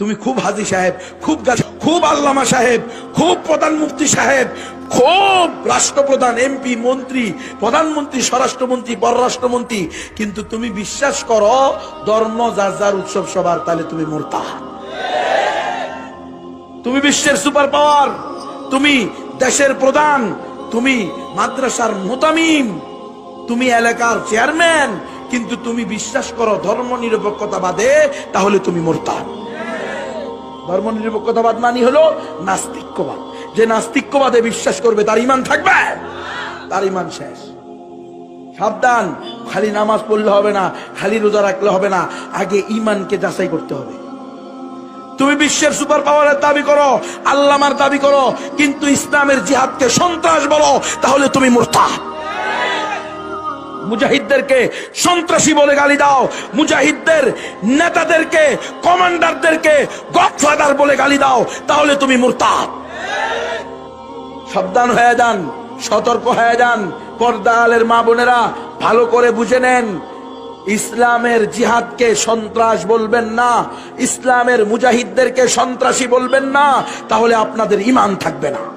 তুমি খুব হাজি সাহেব, খুব খুব আল্লামা সাহেব, খুব প্রধান মুফতি সাহেব, খুব রাষ্ট্রপ্রধান, এমপি, মন্ত্রী, প্রধানমন্ত্রী, স্বরাষ্ট্রমন্ত্রী, পররাষ্ট্রমন্ত্রী। কিন্তু তুমি বিশ্বাস করো, ধর্ম যার যার উৎসব সবার, তাহলে তুমি মোরতা তুমি বিশ্বের সুপার পাওয়ার, তুমি দেশের প্রধান, তুমি মাদ্রাসার মোতামিম, তুমি এলাকার চেয়ারম্যান, কিন্তু তুমি বিশ্বাস করো ধর্ম নিরপেক্ষতা বাদে তাহলে তুমি মোরতাদ ধর্ম নিরপেক্ষতাবাদ মানি হলো নাস্তিক্যবাদ। যে নাস্তিক্যবাদে বিশ্বাস করবে, তার ইমান থাকবে। তার ইমান শেষ। সাবধান, খালি নামাজ পড়লে হবে না, খালি রোজা রাখলে হবে না, আগে ইমানকে যাচাই করতে হবে। তুমি বিশ্বের সুপার পাওয়ারের দাবি করো, আল্লামার দাবি করো, কিন্তু ইসলামের জিহাদকে সন্ত্রাস বলো, তাহলে তুমি মোরতাদ মুজাহিদদেরকে সন্ত্রাসী বলে গালি দাও। মুজাহিদদের নেতাদেরকে, কমান্ডারদেরকে গডফাদার বলে গালি দাও। তাহলে তুমি মুরতাদ। সাবধান হয়ে যান, সতর্ক হয়ে যান। পর্দালের মা বোনেরা, ভালো করে বুঝে নেন। ইসলামের জিহাদকে সন্ত্রাস বলবেন না। ইসলামের মুজাহিদদেরকে সন্ত্রাসী বলবেন না। তাহলে আপনাদের ইমান থাকবে না।